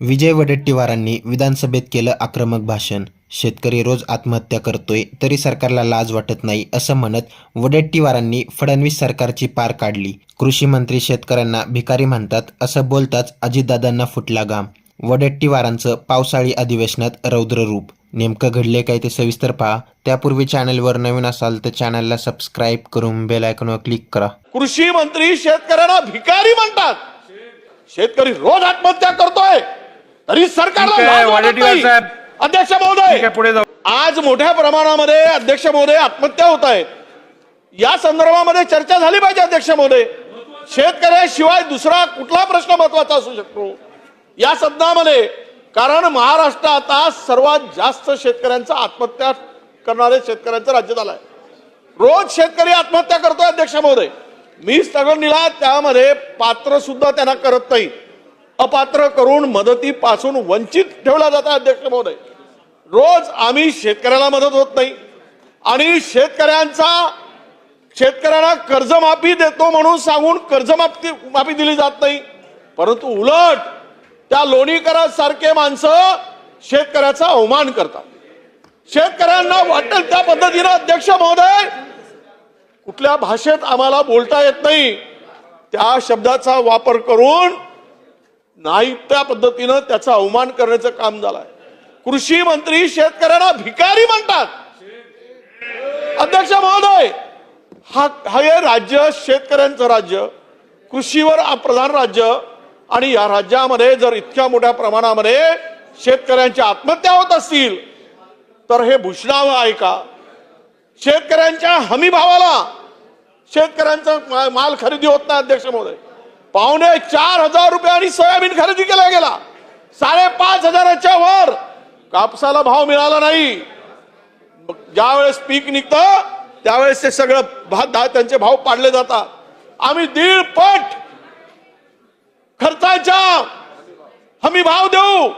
विजय वडेट्टीवारांनी विधानसभेत केलं आक्रमक भाषण. शेतकरी रोज आत्महत्या करतोय तरी सरकारला लाज वाटत नाही असं म्हणत वडेट्टीवारांनी फडणवीस सरकारची पार काढली. कृषी मंत्री शेतकऱ्यांना भिकारी म्हणतात असं बोलताच अजितदादांना फुटला गाम वडेट्टीवारांचं पावसाळी अधिवेशनात रौद्र रूप नेमकं घडले काय ते सविस्तर पहा. त्यापूर्वी चॅनलवर नवीन असाल तर चॅनलला सबस्क्राईब करून बेल आयकॉनवर क्लिक करा. कृषी मंत्री शेतकऱ्यांना भिकारी म्हणतात. शेतकरी रोज आत्महत्या करतोय. तरी सरकारला. साहेब. अध्यक्ष महोदय आहे पुढे जाऊ. आज मोठ्या प्रमाणामध्ये अध्यक्ष महोदय आत्महत्या होत आहेत. या संदर्भामध्ये चर्चा झाली पाहिजे अध्यक्ष महोदय. शेतकऱ्याशिवाय दुसरा कुठला प्रश्न महत्त्वाचा असू शकतो? या सदनामध्ये कारण महाराष्ट्र आता सर्वात जास्त शेतकऱ्यांचा आत्महत्या करणारे शेतकऱ्यांचं राज्य झालं आहे रोज शेतकरी आत्महत्या करतोय अध्यक्ष महोदय. मी स्थगन दिला त्यामध्ये पात्र सुद्धा त्यांना करत नाही. अपात्र करून मदतीपासून वंचित ठेवला जातं अध्यक्ष महोदय. रोज आम्ही शेतकऱ्याला मदत होत नाही. आणि शेतकऱ्यांचा शेतकऱ्यांना कर्जमाफी देतो म्हणून सांगून कर्जमाफी माफी दिली जात नाही. परंतु उलट त्या लोणीकरासारखे माणसं शेतकऱ्याचा अवमान करतात. शेतकऱ्यांना वाटेल त्या पद्धतीनं अध्यक्ष महोदय कुठल्या भाषेत आम्हाला बोलता येत नाही. त्या शब्दाचा वापर करून नाही त्या पद्धतीनं त्याचा अवमान करण्याचं काम झालंय. कृषी मंत्री शेतकऱ्यांना भिकारी म्हणतात. अध्यक्ष महोदय हा हा हे राज्य शेतकऱ्यांचं राज्य कृषीवर प्रधान राज्य आणि या राज्यामध्ये जर इतक्या मोठ्या प्रमाणामध्ये शेतकऱ्यांच्या आत्महत्या होत असतील तर हे भूषणावं आहे का? शेतकऱ्यांच्या हमीभावाला शेतकऱ्यांचा माल खरेदी होत नाही अध्यक्ष महोदय. पावणे चार हजार रुपयांनी सोयाबीन खरेदी केला गेला. साडेपाच हजाराच्या वर कापसाला भाव मिळाला नाही. ज्यावेळेस पीक निघतं त्यावेळेस ते सगळं भात त्यांचे भाव पाडले जातात. आम्ही दीड पट खर्चाच्या हमी भाव देऊ.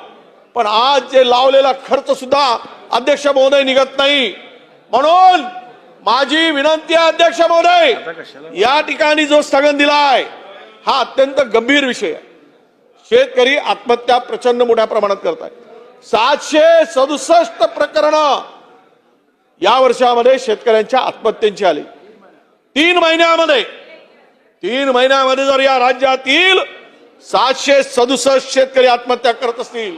पण आज जे लावलेला खर्च सुद्धा अध्यक्ष महोदय निघत नाही. म्हणून माझी विनंती आहे अध्यक्ष महोदय या ठिकाणी जो स्थगन दिलाय हा अत्यंत गंभीर विषय आहे. शेतकरी आत्महत्या प्रचंड मोठ्या प्रमाणात करत आहे सातशे सदुसष्ट प्रकरण या वर्षामध्ये शेतकऱ्यांच्या आत्महत्यांची आली. तीन महिन्यामध्ये तीन महिन्यामध्ये जर या राज्यातील सातशे सदुसष्ट शेतकरी आत्महत्या करत असतील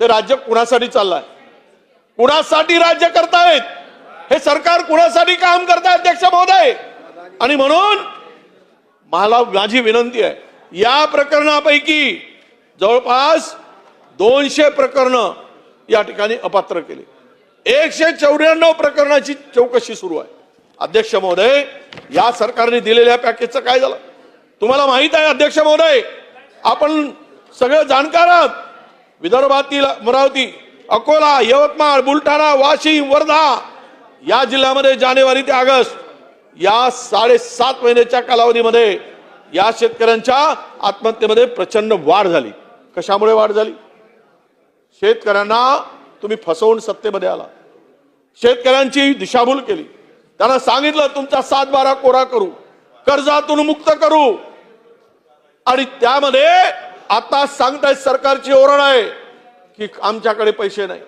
ते राज्य कुणासाठी चाललंय? कुणासाठी राज्य करतायत? हे सरकार कुणासाठी काम करताय अध्यक्ष महोदय? आणि म्हणून मला माझी विनंती आहे. या प्रकरणापैकी जवळपास दोनशे प्रकरण या ठिकाणी अपात्र केले. एकशे चौऱ्याण्णव प्रकरणाची चौकशी सुरू आहे. अध्यक्ष महोदय या सरकारने दिलेल्या पॅकेजचं काय झालं? तुम्हाला माहीत आहे अध्यक्ष महोदय आपण सगळे जाणकार आहात. विदर्भातील अमरावती अकोला यवतमाळ बुलढाणा वाशिम वर्धा या जिल्ह्यामध्ये जानेवारी ते ऑगस्ट या साडेसात महिन्याच्या कालावधीमध्ये या शेतकऱ्यांच्या आत्महत्येमध्ये प्रचंड वाढ झाली. कशामुळे वाढ झाली? शेतकऱ्यांना तुम्ही फसवून सत्तेमध्ये आला. शेतकऱ्यांची दिशाभूल केली. त्यांना सांगितलं तुमचा सात बारा कोरा करू कर्जातून मुक्त करू. आणि त्यामध्ये आता सांगताय सरकारची ओरड आहे की आमच्याकडे पैसे नाही.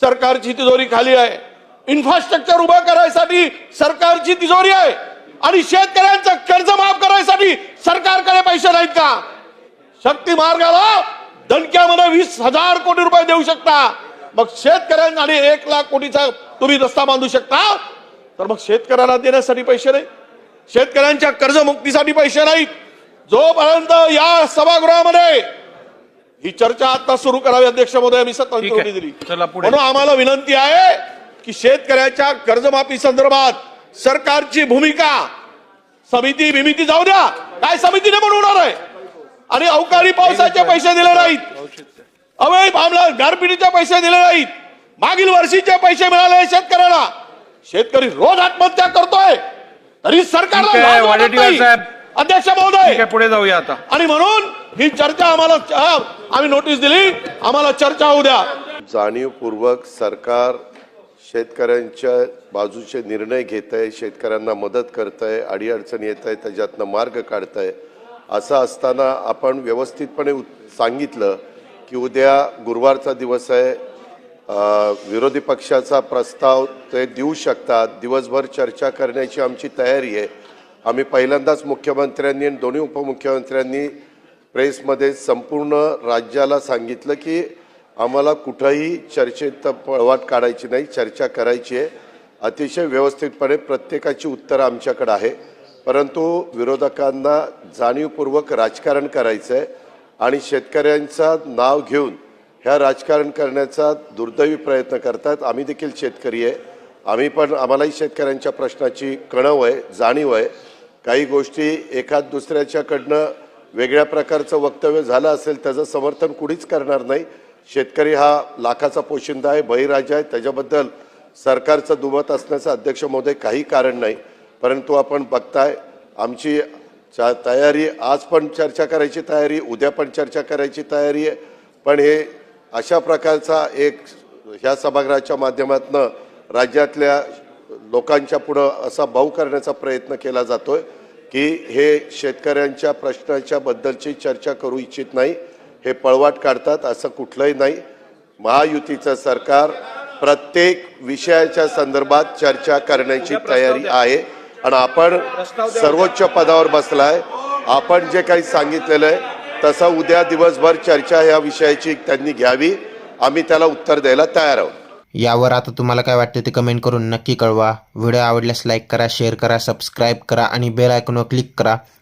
सरकारची तिजोरी खाली आहे. इन्फ्रास्ट्रक्चर उभं करायसाठी सरकारची तिजोरी आहे. आणि शेतकऱ्यांचं कर्ज माफ करायसाठी सरकारकडे पैसे नाहीत का? शक्ती मार्गाला दणक्यामध्ये वीस हजार कोटी रुपये देऊ शकता. मग शेतकऱ्यांना आणि एक लाख कोटीचा तुम्ही रस्ता बांधू शकता. तर मग शेतकऱ्यांना देण्यासाठी पैसे नाही. शेतकऱ्यांच्या कर्जमुक्तीसाठी पैसे नाहीत. जोपर्यंत या सभागृहामध्ये ही चर्चा आता सुरू करावी अध्यक्ष महोदय मी. सत्तांतरणी दिली. म्हणून आम्हाला विनंती आहे की शेतकऱ्याच्या कर्जमाफी संदर्भात सरकारची भूमिका. समिती बिमिती जाऊ द्या. काय समितीने म्हणून होणार आहे? आणि अवकाळी पावसाचे पैसे दिले नाहीत. अवैध मामला गारपिटीचे पैसे दिले नाहीत. मागील वर्षीचे पैसे मिळाले शेतकऱ्याला. शेतकरी रोज आत्महत्या करतोय. तरी. साहेब. अध्यक्ष ठीक महोदय आहे पुढे जाऊया आता. आणि म्हणून ही चर्चा आम्हाला आम्ही नोटीस दिली. आम्हाला चर्चा होऊ द्या. जाणीवपूर्वक सरकार शेतकऱ्यांच्या बाजूचे निर्णय घेत आहे शेतकऱ्यांना मदत करत आहे अडीअडचणी येत आहे त्याच्यातनं मार्ग काढत आहे असं असताना आपण व्यवस्थितपणे सांगितलं की उद्या गुरुवारचा दिवस आहे. विरोधी पक्षाचा प्रस्ताव ते देऊ शकतात. दिवसभर चर्चा करण्याची आमची तयारी आहे. आम्ही पहिल्यांदाच मुख्यमंत्र्यांनी आणि दोन्ही उपमुख्यमंत्र्यांनी प्रेसमध्ये संपूर्ण राज्याला सांगितलं की आम्हाला कुठंही चर्चेत पळवाट काढायची नाही चर्चा करायची आहे. अतिशय व्यवस्थितपणे प्रत्येकाची उत्तरं आमच्याकडे आहे. परंतु विरोधकांना जाणीवपूर्वक राजकारण करायचं आहे आणि शेतकऱ्यांचा नाव घेऊन ह्या राजकारण करण्याचा दुर्दैवी प्रयत्न करतात. आम्ही देखील शेतकरी आहे. आम्ही पण आम्हालाही शेतकऱ्यांच्या प्रश्नाची कणव आहे जाणीव आहे. काही गोष्टी एखाद दुसऱ्याच्याकडनं वेगळ्या प्रकारचं वक्तव्य झालं असेल त्याचं समर्थन कुणीच करणार नाही. शेतकरी हा लाखाचा पोशिंदा आहे बळीराजा आहे. त्याच्याबद्दल सरकारचं दुमत असण्याचं अध्यक्ष महोदय काही कारण नाही. परंतु आपण बघताय आमची चा तयारी आज पण चर्चा करायची तयारी उद्या पण चर्चा करायची तयारी आहे. पण हे अशा प्रकारचा एक ह्या सभागृहाच्या माध्यमातनं राज्यातल्या लोकांच्या पुढं असा भाऊ करण्याचा प्रयत्न केला जातोय की हे शेतकऱ्यांच्या प्रश्नाच्या बद्दलची चर्चा करू इच्छित नाही. हे पळवाट काढतात असं कुठलंही नाही. महायुतीचं सरकार प्रत्येक विषयाच्या संदर्भात चर्चा करण्याची तयारी आहे. आणि आपण सर्वोच्च पदावर बसलाय. आपण जे काही सांगितलेलं आहे तसं उद्या दिवसभर चर्चा या विषयाची त्यांनी घ्यावी. आम्ही त्याला उत्तर द्यायला तयार आहोत. यावर आता तुम्हाला काय वाटते ते कमेंट करून नक्की कळवा. व्हिडिओ आवडल्यास लाईक करा शेअर करा सबस्क्राईब करा आणि बेल आयकॉनवर क्लिक करा.